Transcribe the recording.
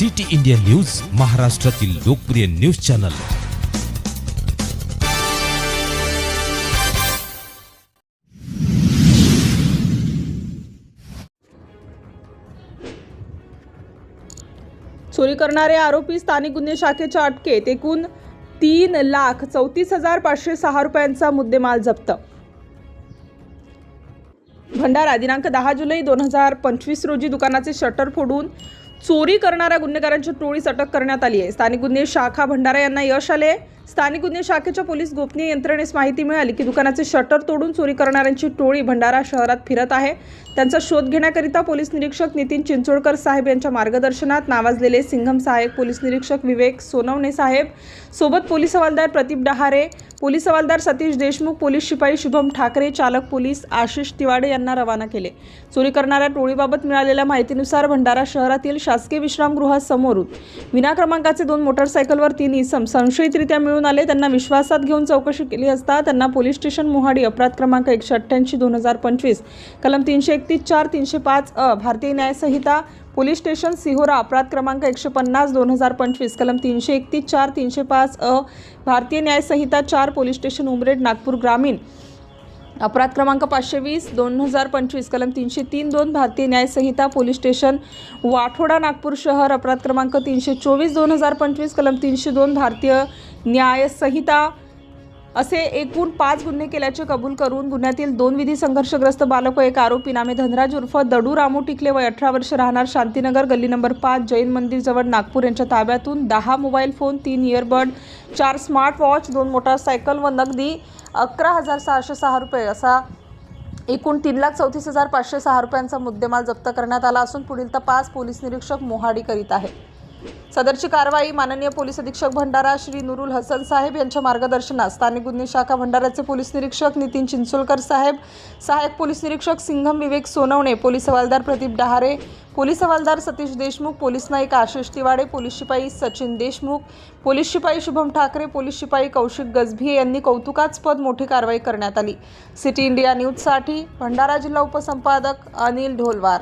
City India news महाराष्ट्रातील लोकप्रिय news channel. चोरी करणारे आरोपी स्थानिक गुन्हे शाखेच्या अटकेत एकूण तीन लाख चौतीस हजार पाचशे सहा रुपयांचा मुद्देमाल जप्त. भंडारा दिनांक दहा जुलै दोन हजार पंचवीस रोजी दुकानाचे शटर फोडून चोरी करणाऱ्या गुन्हेगारांची टोळीस अटक करण्यात आली आहे. स्थानिक गुन्हे शाखा भंडारा यांना यश आले स्थानिक गुन्हे शाखेच्या पोलीस गोपनीय यंत्रणेस माहिती मिळाली की दुकानाचे शटर तोडून चोरी करणाऱ्यांची टोळी भंडारा शहरात फिरत आहे. त्यांचा शोध घेण्याकरिता पोलीस निरीक्षक नितीन चिंचोडकर साहेब यांच्या मार्गदर्शनात नावाजलेले सिंघम सहाय्यक पोलीस निरीक्षक विवेक सोनवणे साहेब सोबत पोलीस हवालदार प्रदीप डहारे पोलीस हवालदार सतीश देशमुख पोलीस शिपाई शुभम ठाकरे चालक पोलीस आशिष तिवाडे यांना रवाना केले. चोरी करणाऱ्या टोळीबाबत मिळालेल्या माहितीनुसार भंडारा शहरातील शासकीय विश्रामगृहासमोरून विना क्रमांकाचे दोन मोटरसायकलवर तीन इसम संशयितरित्या मिळून आले. त्यांना विश्वासात घेऊन चौकशी केली असता त्यांना पोलीस स्टेशन मोहाडी अपराध क्रमांक एकशे अठ्ठ्याऐंशी दोन हजार पंचवीस कलम तीनशे एकतीस चार तीनशे पाच अ भारतीय न्यायसंहिता पोलीस स्टेशन सिहोरा अपराध क्रमांक एकशे पन्नास दोन हजार पंचवीस कलम तीनशे एकतीस चार तीनशे पाच अ भारतीय न्यायसंहिता चार पोलीस स्टेशन उमरेड नागपूर ग्रामीण. अपराध क्रमांक पाचशे वीस दोन हजार पंचवीस कलम तीनशे तीन दोन भारतीय न्यायसंहिता पोलीस स्टेशन वाठोडा नागपूर शहर अपराध क्रमांक तीनशे चोवीस दोन हजार पंचवीस कलम तीनशे दोन भारतीय न्यायसंहिता असे एकूण पाच गुन्हे केल्याचे कबूल करून गुन्ह्यातील दोन विधी संघर्षग्रस्त बालक व एक आरोपी नामे धनराज उर्फ दडू रामू टिकले वय अठरा वर्ष राहणार शांतीनगर गल्ली नंबर पाच जैन मंदिर जवळ नागपूर यांच्या ताब्यातून दहा मोबाईल फोन तीन इयरबड चार स्मार्ट वॉच दोन मोटारसायकल व नगदी अकरा हजार सहाशे सहा रुपये असा एकूण तीन लाख चौतीस हजार पाचशे सहा रुपयांचा मुद्देमाल जप्त करण्यात आला असून पुढील तपास पोलीस निरीक्षक मोहाडी करीत आहे. सदरची कारवाई माननीय पोलीस अधीक्षक भंडारा श्री नुरुल हसन साहेब यांच्या मार्गदर्शनात स्थानिक गुन्हे शाखा भंडाराचे पोलीस निरीक्षक नितीन चिंचोलकर साहेब सहाय्यक पोलीस निरीक्षक सिंघम विवेक सोनवणे पोलीस हवालदार प्रदीप डहारे पोलीस हवालदार सतीश देशमुख पोलीस नाईक आशिष तिवाडे पोलीस शिपाई सचिन देशमुख पोलीस शिपाई शुभम ठाकरे पोलीस शिपाई कौशिक गजभिये यांनी कौतुकास्पद मोठी कारवाई करण्यात आली. सिटी इंडिया न्यूजसाठी भंडारा जिल्हा उपसंपादक अनिल ढोलवार.